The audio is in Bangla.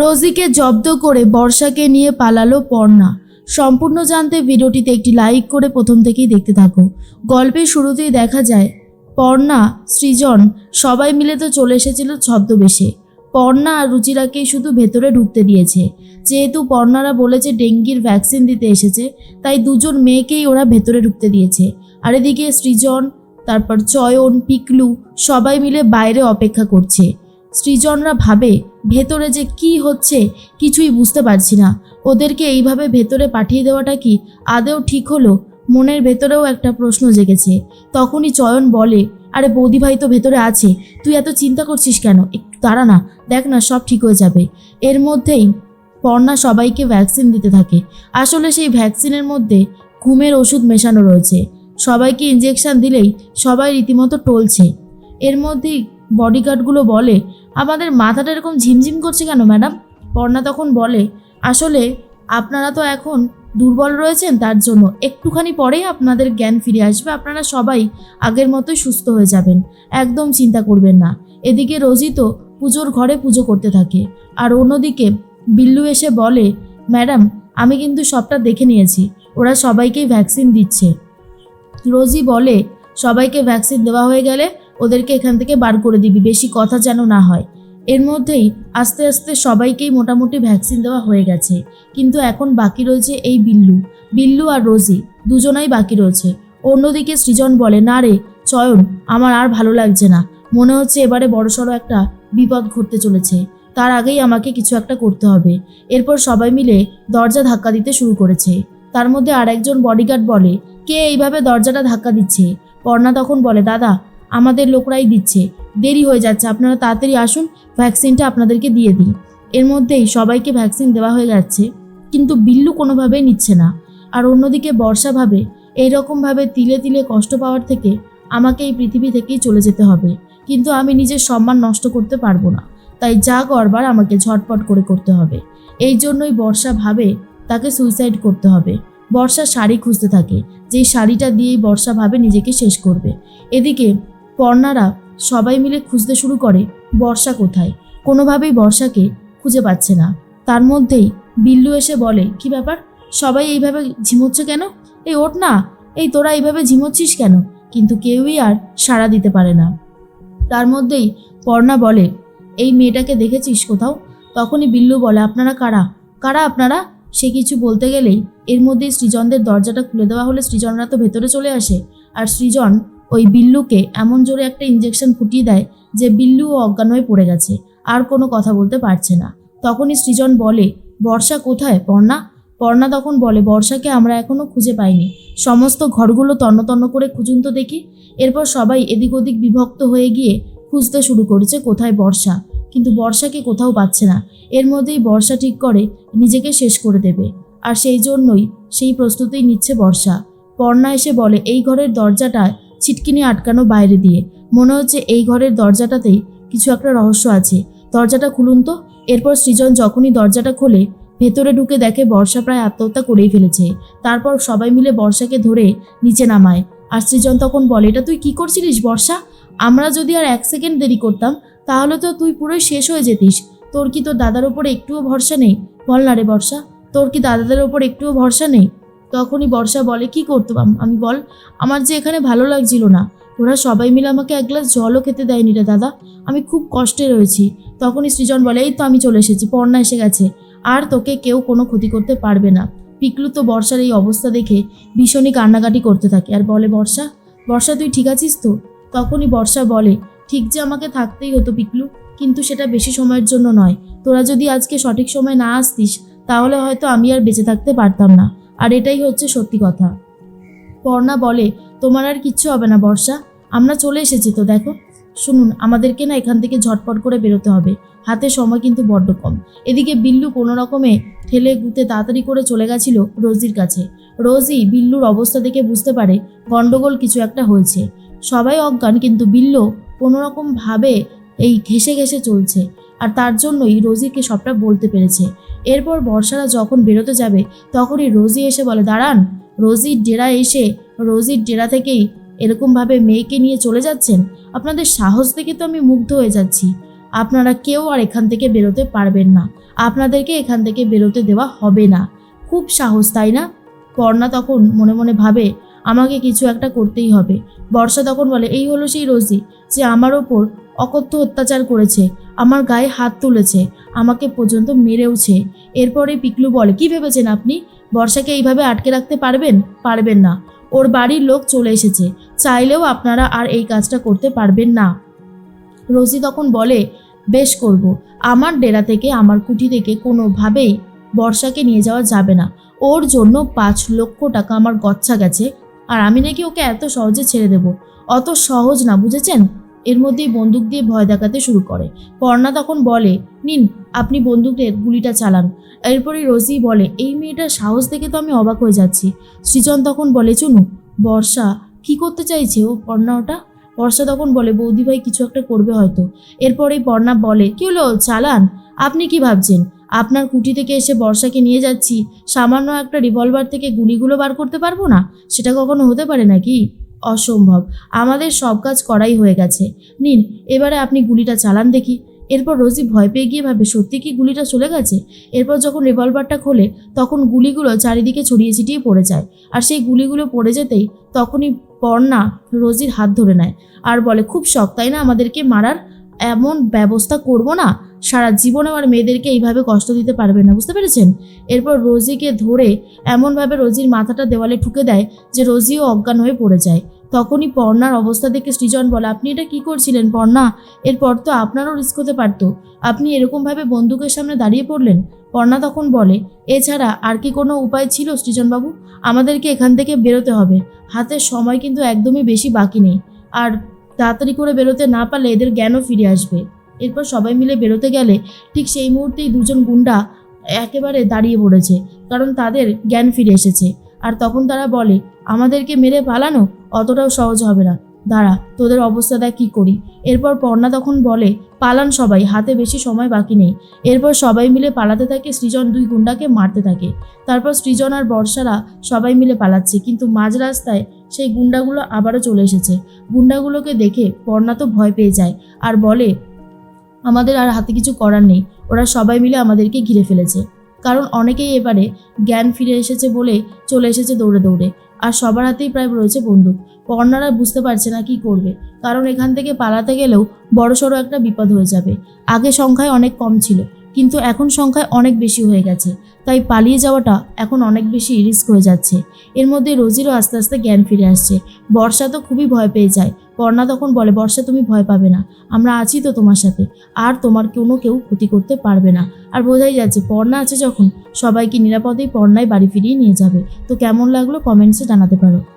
রোজিকে জব্দ করে বর্ষাকে নিয়ে পালালো পর্ণা। সম্পূর্ণ জানতে ভিডিওটিতে একটি লাইক করে প্রথম থেকেই দেখতে থাকো। গল্পের শুরুতেই দেখা যায়, পর্ণা, সৃজন সবাই মিলে তো চলে এসেছিল ছদ্মবেশে। পর্ণা আর রুচিরাকেই শুধু ভেতরে ঢুকতে দিয়েছে। যেহেতু পর্ণারা বলেছে ডেঙ্গির ভ্যাকসিন দিতে এসেছে, তাই দুজন মেয়েকেই ওরা ভেতরে ঢুকতে দিয়েছে। আর এদিকে সৃজন, তারপর চয়ন, পিকলু সবাই মিলে বাইরে অপেক্ষা করছে। সৃজনরা ভাবে ভেতরে যে কি হচ্ছে কিছুই বুঝতে পারছি না। ওদেরকে এইভাবে ভেতরে পাঠিয়ে দেওয়াটা কি আদেও ঠিক হলো? মনের ভেতরেও একটা প্রশ্ন জেগেছে। তখনই চয়ন বলে, আরে বৌদি ভাই তো ভেতরে আছে, তুই এত চিন্তা করছিস কেন? একটু দাঁড়া না, দেখ না সব ঠিক হয়ে যাবে। এর মধ্যেই পর্ণা সবাইকে ভ্যাকসিন দিতে থাকে। আসলে সেই ভ্যাকসিনের মধ্যে ঘুমের ওষুধ মেশানো রয়েছে। সবাইকে ইঞ্জেকশন দিলেই সবাই রীতিমতো টলছে। এর মধ্যেই বডিগার্ডগুলো বলে আমাদের মাথাটা এরকম ঝিমঝিম করছে কেন, ম্যাডাম? পর্ণা তখন বলে, আসলে আপনারা তো এখন দুর্বল রয়েছেন তার জন্য। একটুখানি পরেই আপনাদের জ্ঞান ফিরে আসবে, আপনারা সবাই আগের মতোই সুস্থ হয়ে যাবেন। একদম চিন্তা করবেন না। এদিকে রোজি তো পুজোর ঘরে পুজো করতে থাকে। আর অন্যদিকে বিল্লু এসে বলে, ম্যাডাম, আমি কিন্তু সবটা দেখে নিয়েছি। ওরা সবাইকেই ভ্যাকসিন দিচ্ছে। রোজি বলে, সবাইকে ভ্যাকসিন দেওয়া হয়ে গেলে ওদেরকে এখান থেকে বার করে দিবি, বেশি কথা যেন না হয়। এর মধ্যেই আস্তে আস্তে সবাইকেই মোটামুটি ভ্যাকসিন দেওয়া হয়ে গেছে। কিন্তু এখন বাকি রয়েছে এই বিল্লু বিল্লু আর রোজি, দুজনাই বাকি রয়েছে। অন্যদিকে সৃজন বলে, না রে, চয়ন, আমার আর ভালো লাগছে না। মনে হচ্ছে এবারে বড়সড় একটা বিপদ ঘটতে চলেছে। তার আগেই আমাকে কিছু একটা করতে হবে। এরপর সবাই মিলে দরজা ধাক্কা দিতে শুরু করেছে। তার মধ্যে আর একজন বডিগার্ড বলে, কে এইভাবে দরজাটা ধাক্কা দিচ্ছে? পর্ণা তখন বলে, দাদা আমাদের লোকরাই দিচ্ছে। দেরি হয়ে যাচ্ছে, আপনারা তাড়াতাড়ি আসুন ভ্যাকসিনটা আপনাদেরকে দিয়ে দিই। এর মধ্যেই সবাইকে ভ্যাকসিন দেওয়া হয়ে যাচ্ছে, কিন্তু বিল্লু কোনোভাবেই নিচ্ছে না। আর অন্যদিকে বর্ষা ভাবে এইরকমভাবে তিলে তিলে কষ্ট পাওয়ার থেকে আমাকে এই পৃথিবী থেকেই চলে যেতে হবে। কিন্তু আমি নিজের সম্মান নষ্ট করতে পারব না। তাই যা করবার আমাকে ঝটপট করে করতে হবে। এই জন্যই বর্ষা ভাবে তাকে সুইসাইড করতে হবে। বর্ষা শাড়ি খুঁজতে থাকে, যেই শাড়িটা দিয়েই বর্ষা ভাবে নিজেকে শেষ করবে। এদিকে পর্ণারা সবাই মিলে খুঁজতে শুরু করে বর্ষা কোথায়? কোনোভাবেই বর্ষাকে খুঁজে পাচ্ছে না। তার মধ্যেই বিল্লু এসে বলে, কি ব্যাপার? সবাই এইভাবে ঝিমোচ্ছে কেন? এই ওঠ না। এই তোরা এইভাবে ঝিমোচ্ছিস কেন? কিন্তু কেউই আর সাড়া দিতে পারে না। তার মধ্যেই পর্ণা বলে, এই মেয়েটাকে দেখেছিস কোথাও? তখনই বিল্লু বলে, আপনারা কারা? কারা আপনারা? সে কিছু বলতে গেলেই এর মধ্যেই সৃজনদের দরজাটা খুলে দেওয়া হলে সৃজনরা তো ভেতরে চলে আসে। আর সৃজন ওই বিল্লুকে এমন জোরে একটা ইঞ্জেকশন ফুটিয়ে দেয় যে বিল্লু অজ্ঞান হয়ে পড়ে গেছে, আর কোনো কথা বলতে পারছে না। তখনই সৃজন বলে, বর্ষা কোথায়, পর্ণা? পর্ণা তখন বলে, বর্ষাকে আমরা এখনও খুঁজে পাইনি। সমস্ত ঘরগুলো তন্ন করে খুঁজুন তো দেখি। এরপর সবাই এদিক ওদিক বিভক্ত হয়ে গিয়ে খুঁজতে শুরু করেছে, কোথায় বর্ষা? কিন্তু বর্ষাকে কোথাও পাচ্ছে না। এর মধ্যেই বর্ষা ঠিক করে নিজেকে শেষ করে দেবে। আর সেই জন্যই সেই প্রস্তুতি নিচ্ছে বর্ষা। পর্ণা এসে বলে, এই ঘরের দরজাটা ছিটকিনি আটকানো বাইরে দিয়ে। মনে হচ্ছে এই ঘরের দরজাটাতেই কিছু একটা রহস্য আছে। দরজাটা খুলুন তো। এরপর সৃজন যখনই দরজাটা খোলে, ভেতরে ঢুকে দেখে বর্ষা প্রায় আত্মহত্যা করেই ফেলেছে। তারপর সবাই মিলে বর্ষাকে ধরে নিচে নামায়। আর সৃজন তখন বলে, এটা তুই কি করছিলিস বর্ষা? আমরা যদি আর এক সেকেন্ড দেরি করতাম, তাহলে তো তুই পুরোই শেষ হয়ে যেতিস। তোর কি তোর দাদার ওপর একটুও ভরসা নেই? বল না রে বর্ষা, তোর কি দাদাদের ওপর একটুও ভরসা নেই? তখনই বর্ষা বলে, কি করতাম আমি বল, আমার যে এখানে ভালো লাগছিল না। ওরা সবাই মিলে আমাকে এক গ্লাস জলও খেতে দেয়নি রে দাদা। আমি খুব কষ্টে রয়েছি। তখনই সৃজন বলে, এই তো আমি চলে এসেছি, পর্ণা এসে গেছে। আর তোকে কেউ কোনো ক্ষতি করতে পারবে না। পিকলু তো বর্ষার এই অবস্থা দেখে ভীষণই কান্নাকাটি করতে থাকে। আর বলে, বর্ষা বর্ষা, তুই ঠিক আছিস তো? তখনই বর্ষা বলে, ঠিক যে আমাকে থাকতেই হতো পিকলু, কিন্তু সেটা বেশি সময়ের জন্য নয়। তোরা যদি আজকে সঠিক সময় না আসতিস, তাহলে হয়তো আমি আর বেঁচে থাকতে পারতাম না। আর এটাই হচ্ছে সত্যি কথা। পর্ণা বলে, তোমার আর কিচ্ছু হবে না বর্ষা। আমরা চলে এসেছি তো, দেখো। শুনুন, আমাদেরকে না এখান থেকে ঝটপট করে বেরোতে হবে। হাতে সময় কিন্তু বড্ড কম। এদিকে বিল্লু কোনো রকমে ঠেলে গুতে তাড়াতাড়ি করে চলে গেছিল রোজির কাছে। রোজি বিল্লুর অবস্থা দেখে বুঝতে পারে গন্ডগোল কিছু একটা হয়েছে। সবাই অজ্ঞান, কিন্তু বিল্লু কোনো রকম ভাবে এই ঘেসে ঘেসে চলছে। আর তার জন্যই রোজিকে সবটা বলতে পেরেছে। এরপর বর্ষারা যখন বেরোতে যাবে, তখনই রোজি এসে বলে, দাঁড়ান, রোজির ডেরা এসে রোজির ডেরা থেকেই এরকমভাবে মেয়েকে নিয়ে চলে যাচ্ছেন? আপনাদের সাহস দেখে তো আমি মুগ্ধ হয়ে যাচ্ছি। আপনারা কেউ আর এখান থেকে বেরোতে পারবেন না। আপনাদেরকে এখান থেকে বেরোতে দেওয়া হবে না। খুব সাহস, তাই না? পর্ণা তখন মনে মনে ভাবে, আমাকে কিছু একটা করতেই হবে। বর্ষা তখন বলে, এই হলো সেই রোজি যে আমার ওপর অকথ্য অত্যাচার করেছে, আমার গায়ে হাত তুলেছে, আমাকে পর্যন্ত মেরেওছে। এরপরে পিকলু বলে, কি ভেবেছেন আপনি? বর্ষাকে এইভাবে আটকে রাখতে পারবেন? পারবেন না। ওর বাড়ির লোক চলে এসেছে। চাইলেও আপনারা আর এই কাজটা করতে পারবেন না। রোজি তখন বলে, বেশ করব। আমার ডেরা থেকে, আমার কুঠি থেকে কোনোভাবেই বর্ষাকে নিয়ে যাওয়া যাবে না। ওর জন্য পাঁচ লক্ষ টাকা আমার গচ্ছা গেছে, আর আমি নাকি ওকে এত সহজে ছেড়ে দেব। অত সহজ না, বুঝেছেন? এর মধ্যেই বন্দুক দিয়ে ভয় দেখাতে শুরু করে। পর্ণা তখন বলে, নিন, আপনি বন্দুকের গুলিটা চালান। এরপরে রোজি বলে, এই মেয়েটার সাহস দেখে তো আমি অবাক হয়ে যাচ্ছি। সৃজন তখন বলে চুনু বর্ষা কি করতে চাইছে ও পর্ণা ওটা? বর্ষা তখন বলে, বৌদি ভাই কিছু একটা করবে হয়তো। এরপরেই পর্ণা বলে, কি হলো? চালান? আপনি কি ভাবছেন? আপনার কুটি থেকে এসে বর্ষাকে নিয়ে যাচ্ছি, সামান্য একটা রিভলভার থেকে গুলিগুলো বার করতে পারব না? সেটা কখনো হতে পারে নাকি? অসম্ভব। আমাদের সব কাজ করাই হয়ে গেছে। নিন এবারে আপনি গুলিটা চালান দেখি। এরপর রোজি ভয় পেয়ে গিয়ে ভাবে, সত্যি কি গুলিটা চলে গেছে? এরপর যখন রিভলভারটা খোলে, তখন গুলিগুলো চারিদিকে ছড়িয়ে ছিটিয়ে পড়ে যায়। আর সেই গুলিগুলো পড়ে যেতেই তখনই পর্ণা রোজির হাত ধরে নেয়। আর বলে, খুব শখ, তাই না? আমাদেরকে মারার এমন ব্যবস্থা করব না? সারা জীবন আমার মেয়েদেরকে এইভাবে কষ্ট দিতে পারবে না, বুঝতে পেরেছেন? এরপর রোজিকে ধরে এমনভাবে রোজির মাথাটা দেওয়ালে ঠুকে দেয় যে রোজিও অজ্ঞান হয়ে পড়ে যায়। তখনই পর্ণার অবস্থা দেখে সৃজন বলে, আপনি এটা কি করছিলেন পর্ণা? এরপর তো আপনারও রিস্ক হতে পারতো। আপনি এরকমভাবে বন্দুকের সামনে দাঁড়িয়ে পড়লেন? পর্ণা তখন বলে, এছাড়া আর কি কোনো উপায় ছিল সৃজনবাবু? আমাদেরকে এখান থেকে বেরোতে হবে। হাতের সময় কিন্তু একদমই বেশি বাকি নেই। আর তাড়াতাড়ি করে বেরোতে না পারলে এদের জ্ঞানও ফিরে আসবে। এরপর সবাই মিলে বেরোতে গেলে ঠিক সেই মুহূর্তেই দুজন গুন্ডা একেবারে দাঁড়িয়ে পড়েছে, কারণ তাদের জ্ঞান ফিরে এসেছে। আর তখন তারা বলে, আমাদেরকে মেরে পালানো অতটাও সহজ হবে না। দাঁড়া, তোদের অবস্থা দেখ কী করি। এরপর পর্ণা তখন বলে, পালান সবাই, হাতে বেশি সময় বাকি নেই। এরপর সবাই মিলে পালাতে থাকে, সৃজন দুই গুন্ডাকে মারতে থাকে। তারপর সৃজন আর বর্ষারা সবাই মিলে পালাচ্ছে, কিন্তু মাঝ রাস্তায় সেই গুন্ডাগুলো আবারও চলে এসেছে। গুন্ডাগুলোকে দেখে পর্ণা তো ভয় পেয়ে যায়, আর বলে আমাদের আর হাতে কিছু করার নেই। ওরা সবাই মিলে আমাদেরকে ঘিরে ফেলেছে। কারণ অনেকেই এবারে জ্ঞান ফিরে এসেছে বলে চলে এসেছে দৌড়ে দৌড়ে। আর সবার হাতেই প্রায় রয়েছে বন্দুক। পর্ণারা বুঝতে পারছে না কি করবে। কারণ এখান থেকে পালাতে গেলেও বড়সড় একটা বিপদ হয়ে যাবে। আগে সংখ্যায় অনেক কম ছিল। কিন্তু এখন সংখ্যায় অনেক বেশি হয়ে গেছে, তাই পালিয়ে যাওয়াটা এখন অনেক বেশি রিস্ক হয়ে যাচ্ছে। এর মধ্যে রোজিরও আস্তে আস্তে জ্ঞান ফিরে আসছে। বর্ষা তো খুবই ভয় পেয়ে যায়। পর্ণা তখন বলে, বর্ষা, তুমি ভয় পাবে না। আমরা আছি তো তোমার সাথে। আর তোমার কোনো কেউ ক্ষতি করতে পারবে না। আর বোঝাই যাচ্ছে, পর্ণা আছে যখন, সবাইকে নিরাপদেই পর্ণায় বাড়ি ফিরিয়ে নিয়ে যাবে। তো কেমন লাগল কমেন্টসে জানাতে পারো।